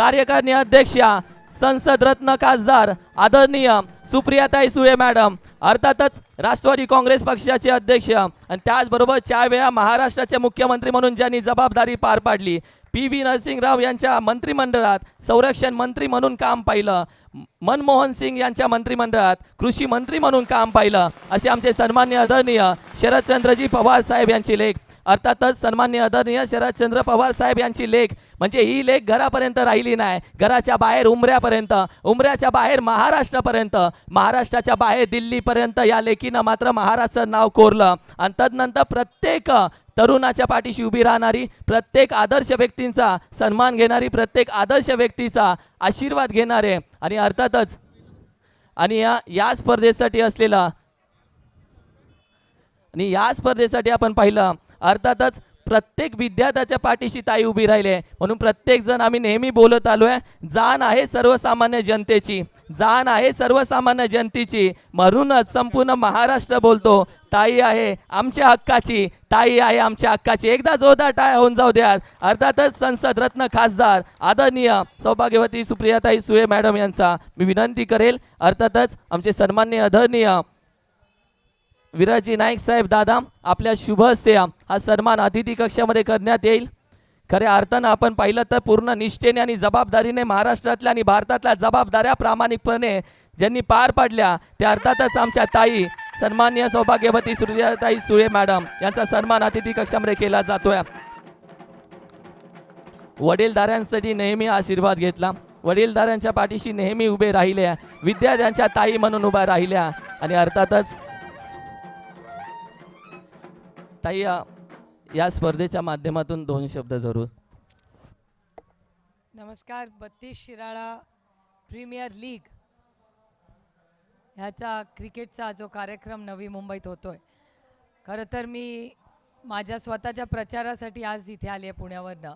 कार्यकारिणी अध्यक्षा संसद रत्न खासदार आदरणीय सुप्रियाताई सुळे मॅडम अर्थातच राष्ट्रवादी काँग्रेस पक्षाचे अध्यक्ष आणि त्याचबरोबर चार वेळा महाराष्ट्राचे मुख्यमंत्री म्हणून ज्यांनी जबाबदारी पार पाडली पी व्ही नरसिंगराव यांच्या मंत्रिमंडळात संरक्षण मंत्री म्हणून काम पाहिलं मनमोहन सिंग यांच्या मंत्रिमंडळात कृषी मंत्री म्हणून काम पाहिलं असे आमचे सन्मान्य आदरणीय शरदचंद्रजी पवार साहेब यांची लेख. अर्थातच सन्मान्य आदरणीय शरदचंद्र पवार साहेब यांची लेख म्हणजे ही लेख घरापर्यंत राहिली नाही. घराच्या बाहेर उमऱ्यापर्यंत उमऱ्याच्या बाहेर महाराष्ट्रापर्यंत महाराष्ट्राच्या बाहेर दिल्लीपर्यंत या लेखीनं मात्र महाराष्ट्राचं नाव कोरलं. आणि तदनंतर प्रत्येक तरुणाच्या पाठीशी उभी राहणारी प्रत्येक आदर्श व्यक्तींचा सन्मान घेणारी प्रत्येक आदर्श व्यक्तीचा आशीर्वाद घेणारे आणि अर्थातच आणि या या स्पर्धेसाठी असलेला आणि या स्पर्धेसाठी आपण पाहिलं अर्थातच प्रत्येक विद्यार्थ्याच्या पाठीशी ताई उभी राहिले म्हणून प्रत्येक जण आम्ही नेहमी बोलत आलो आहे जाण आहे सर्वसामान्य जनतेची जाण आहे सर्वसामान्य जनतेची. म्हणूनच संपूर्ण महाराष्ट्र बोलतो ताई आहे आमच्या हक्काची ताई आहे आमच्या हक्काची. एकदा जोरदार टाळ्या होऊन जाऊ द्या. अर्थातच संसद रत्न खासदार आदरणीय सौभाग्यवती सुप्रियाताई सुळे मॅडम यांचा मी विनंती करेल. अर्थातच आमचे सन्मान्य आदरणीय विराजी नाईक साहेब दादा आपल्या शुभ हस्ते हा सन्मान अतिथी कक्षामध्ये करण्यात येईल. खऱ्या अर्थानं आपण पाहिलं तर पूर्ण निष्ठेने आणि जबाबदारीने महाराष्ट्रातल्या आणि भारतातल्या जबाबदाऱ्या प्रामाणिकपणे ज्यांनी पार पाडल्या त्या अर्थातच आमच्या ताई सन्मान्य सौभाग्यवती सूर्याताई सुळे मॅडम यांचा सन्मान अतिथी कक्षामध्ये केला जातोय. वडीलधाऱ्यांसाठी नेहमी आशीर्वाद घेतला. वडीलधाऱ्यांच्या पाठीशी नेहमी उभे राहिल्या विद्यार्थ्यांच्या ताई म्हणून उभ्या राहिल्या. आणि अर्थातच ताई या- स्पर्धेच्या माध्यमातून दोन शब्द जरूर. नमस्कार बत्तीस शिराळा प्रीमियर लीग. ह्याचा क्रिकेटचा जो कार्यक्रम नवी मुंबईत होतोय. खरं तर मी माझ्या स्वतःच्या प्रचारासाठी आज इथे आली आहे पुण्यावरनं.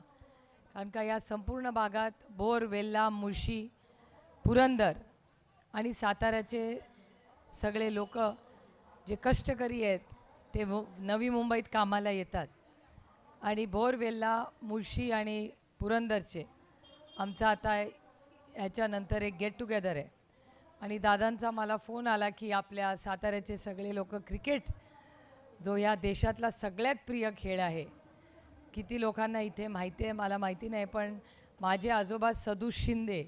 कारण का या संपूर्ण भागात बोर वेल्ला मुळशी पुरंदर आणि साताऱ्याचे सगळे लोक जे कष्टकरी आहेत ते मु नवी मुंबईत कामाला येतात. आणि बोरवेलला मुळशी आणि पुरंदरचे. आमचा आता ह्याच्यानंतर एक गेट टुगेदर आहे. आणि दादांचा मला फोन आला की आपल्या साताऱ्याचे सगळे लोक क्रिकेट जो या देशातला सगळ्यात प्रिय खेळ आहे. किती लोकांना इथे माहिती आहे मला माहिती नाही पण माझे आजोबा सदू शिंदे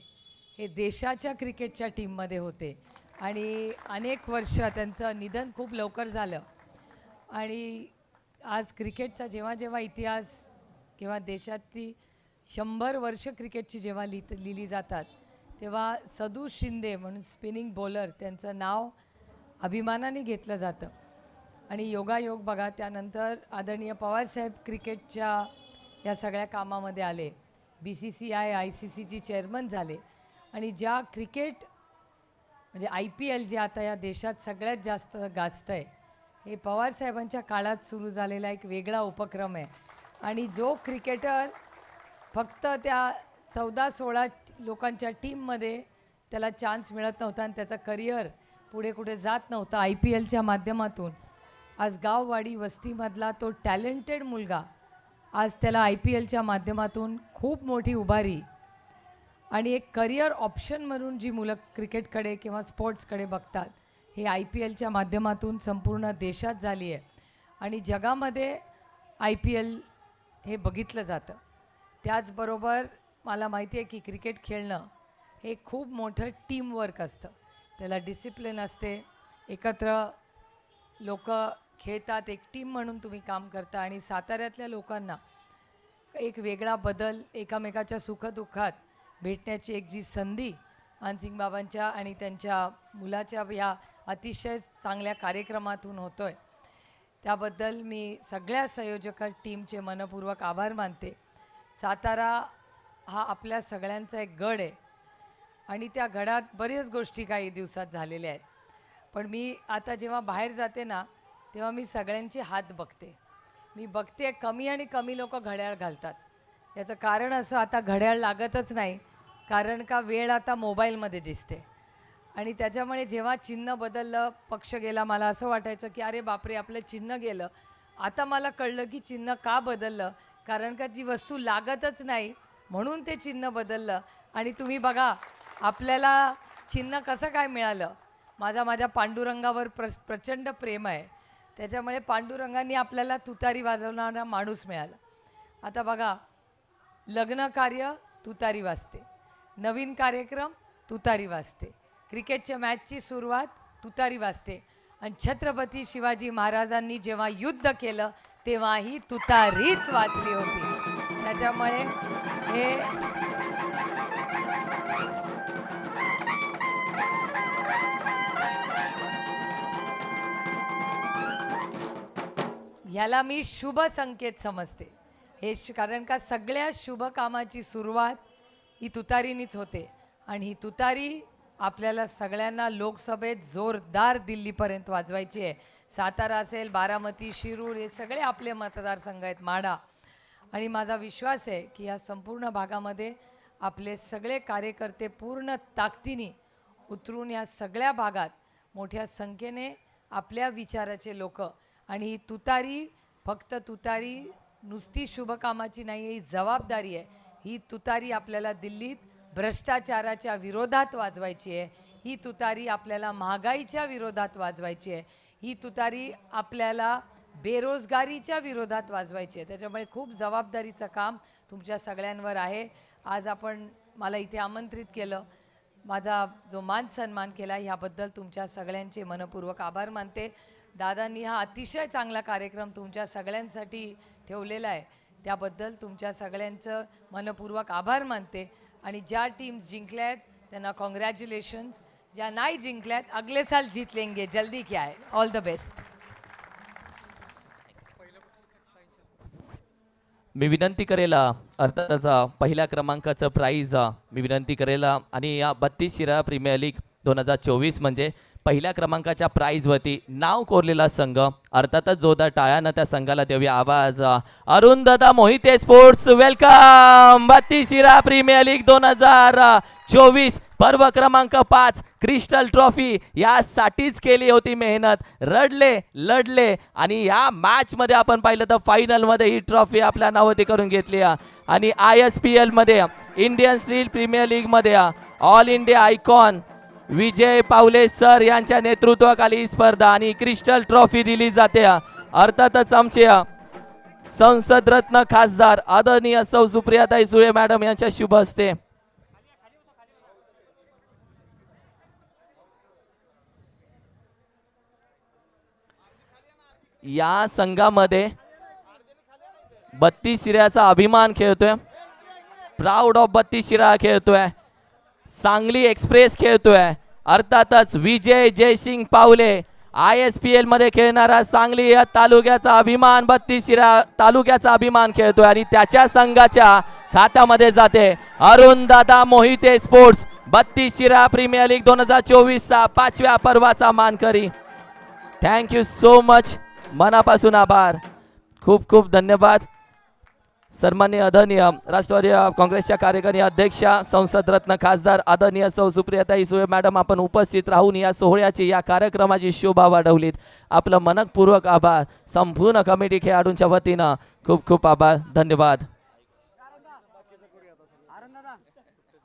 हे देशाच्या क्रिकेटच्या टीममध्ये होते. आणि अनेक वर्ष त्यांचं निधन खूप लवकर झालं. आणि आज क्रिकेटचा जेव्हा जेव्हा इतिहास किंवा देशातली शंभर वर्ष क्रिकेटची जेव्हा लिहित लिहिली जातात तेव्हा सदू शिंदे म्हणून स्पिनिंग बॉलर त्यांचं नाव अभिमानाने घेतलं जातं. आणि योगायोग बघा त्यानंतर आदरणीय पवारसाहेब क्रिकेटच्या या सगळ्या कामामध्ये आले. B C C I I C सीची चेअरमन झाले. आणि ज्या क्रिकेट म्हणजे आय पी एल जे आता या देशात सगळ्यात जास्त गाजतं आहे हे पवारसाहेबांच्या काळात सुरू झालेला एक वेगळा उपक्रम आहे. आणि जो क्रिकेटर फक्त त्या चौदा सोळा लोकांच्या टीममध्ये त्याला चान्स मिळत नव्हता आणि त्याचं करिअर पुढे कुठे जात नव्हतं आय पी एलच्या माध्यमातून आज गाववाडी वस्तीमधला तो टॅलेंटेड मुलगा आज त्याला आय पी एलच्या माध्यमातून खूप मोठी उभारी. आणि एक करिअर ऑप्शन म्हणून जी मुलं क्रिकेटकडे किंवा स्पोर्ट्सकडे बघतात हे आय पी एलच्या माध्यमातून संपूर्ण देशात झाली आहे. आणि जगामध्ये आय पी एल हे बघितलं जातं. त्याचबरोबर मला माहिती आहे की क्रिकेट खेळणं हे खूप मोठं टीमवर्क असतं. त्याला डिसिप्लिन असते. एकत्र लोक खेळतात एक टीम म्हणून तुम्ही काम करता आणि साताऱ्यातल्या लोकांना एक वेगळा बदल एकामेकाच्या सुखदुःखात भेटण्याची एक जी संधी मानसिंग बाबांच्या आणि त्यांच्या मुलाच्या या अतिशय चांगल्या कार्यक्रमातून होतो आहे त्याबद्दल मी सगळ्या संयोजक टीमचे मनपूर्वक आभार मानते. सातारा हा आपल्या सगळ्यांचा एक गड आहे. आणि त्या गडात बरेच गोष्टी काही दिवसात झालेल्या आहेत. पण मी आता जेव्हा बाहेर जाते ना तेव्हा मी सगळ्यांची हात बघते. मी बघते कमी आणि कमी लोक घड्याळ घालतात. याचं कारण असं आता घड्याळ लागतच नाही. कारण का वेळ आता मोबाईलमध्ये दिसते. आणि त्याच्यामुळे जेव्हा चिन्ह बदललं पक्ष गेला मला असं वाटायचं की अरे बापरे आपलं चिन्ह गेलं. आता मला कळलं की चिन्ह का बदललं? कारण का जी वस्तू लागतच नाही म्हणून ते चिन्ह बदललं. आणि तुम्ही बघा आपल्याला चिन्ह कसं काय मिळालं? माझा माझ्या पांडुरंगावर प्र प्रचंड प्रेम आहे. त्याच्यामुळे पांडुरंगांनी आपल्याला तुतारी वाजवणारा माणूस मिळाला. आता बघा लग्न कार्य तुतारी वाजते. नवीन कार्यक्रम तुतारी वाजते. क्रिकेटच्या मॅचची सुरुवात तुतारी वाजते. आणि छत्रपती शिवाजी महाराजांनी जेव्हा युद्ध केलं तेव्हाही तुतारीच वाचली होती. त्याच्यामुळे हे ह्याला मी शुभ संकेत समजते. हे कारण का सगळ्या शुभ कामाची सुरुवात ही तुतारीनीच होते. आणि ही तुतारी आपल्याला सगळ्यांना लोकसभेत जोरदार दिल्लीपर्यंत वाजवायची आहे. सातारा असेल बारामती शिरूर हे सगळे आपले मतदारसंघ आहेत माडा. आणि माझा विश्वास आहे की या संपूर्ण भागामध्ये आपले सगळे कार्यकर्ते पूर्ण ताकदीने उतरून या सगळ्या भागात मोठ्या संख्येने आपल्या विचाराचे लोक. आणि ही तुतारी फक्त तुतारी नुसती शुभकामाची नाही ही जबाबदारी आहे. ही तुतारी आपल्याला दिल्लीत भ्रष्टाचाराच्या विरोधात वाजवायची आहे. ही तुतारी आपल्याला महागाईच्या विरोधात वाजवायची आहे. ही तुतारी आपल्याला बेरोजगारीच्या विरोधात वाजवायची आहे. त्याच्यामुळे खूप जबाबदारीचं काम तुमच्या सगळ्यांवर आहे. आज आपण मला इथे आमंत्रित केलं. माझा जो मान सन्मान केला ह्याबद्दल तुमच्या सगळ्यांचे मनपूर्वक आभार मानते. दादांनी हा अतिशय चांगला कार्यक्रम तुमच्या सगळ्यांसाठी ठेवलेला आहे. त्याबद्दल तुमच्या सगळ्यांचं मनपूर्वक आभार मानते. आणि ज्या टीम्स जिंकल्या आहेत त्यांना कॉंग्रॅच्युलेशन्स ज्या नाही जिंकल्यात अगले साल जीत लेंगे. जल्दी क्या है ऑल द बेस्ट मी विनंती करेला अ, अर्थातच पहिल्या क्रमांकाचं प्राईज मी विनंती करेला आणि या बत्तीस शिरा प्रीमियर लीग दोन हजार चोवीस म्हणजे पहिल्या क्रमांकाच्या प्राईजवरती नाव कोरलेला संघ अर्थातच जोरदार टाळ्यानं त्या संघाला देऊया आवाज. अरुणदादा मोहिते स्पोर्ट्स वेलकम बत्तीस शिरा प्रीमियर लीग दोन हजार चोवीस पर्व क्रमांक पाच क्रिस्टल ट्रॉफी यासाठीच केली होती मेहनत. रडले लढले आणि या मॅचमध्ये आपण पाहिलं तर फायनलमध्ये ही ट्रॉफी आपल्या नावती करून घेतली. आहे. आणि आय एस पी एलमध्ये इंडियन स्टील प्रीमियर लीगमध्ये all India icon Vijay Pawale sir यांच्या नेतृत्वाखाली ही स्पर्धा आणि क्रिस्टल ट्रॉफी दिली जाते. अर्थातच आमचे संसद रत्न खासदार आदरणीय सौ सुप्रियाताई सुळे मॅडम यांच्या शुभ हस्ते. या संघामध्ये बत्तीस शिऱ्याचा अभिमान खेळतोय. प्राऊड ऑफ बत्तीस शिरा खेळतोय. सांगली एक्सप्रेस खेळतोय. अर्थातच विजय जयसिंग पावले. आय एस पी मध्ये खेळणारा सांगली या तालुक्याचा अभिमान बत्तीस शिरा तालुक्याचा अभिमान खेळतोय आणि त्याच्या संघाच्या खात्यामध्ये जाते. अरुण दादा मोहिते स्पोर्ट्स बत्तीस शिरा प्रीमियर लीग दोन हजार चोवीसचा पाचव्या पर्वाचा मानकरी. थँक्यू सो मच मनापासून आभार. खूप खूप धन्यवाद. सन्मान्य आदरणीय राष्ट्रवादी काँग्रेसच्या कार्यकारी अध्यक्षा संसद रत्न खासदार आदरणीय सौ सुप्रियाताई सुळे मॅडम आपण उपस्थित राहून या सोहळ्याची या कार्यक्रमाची शोभा वाढवलीत. आपलं मनकपूर्वक आभार. संपूर्ण कमिटी खेळाडूंच्या वतीनं खूप खूप आभार. धन्यवाद.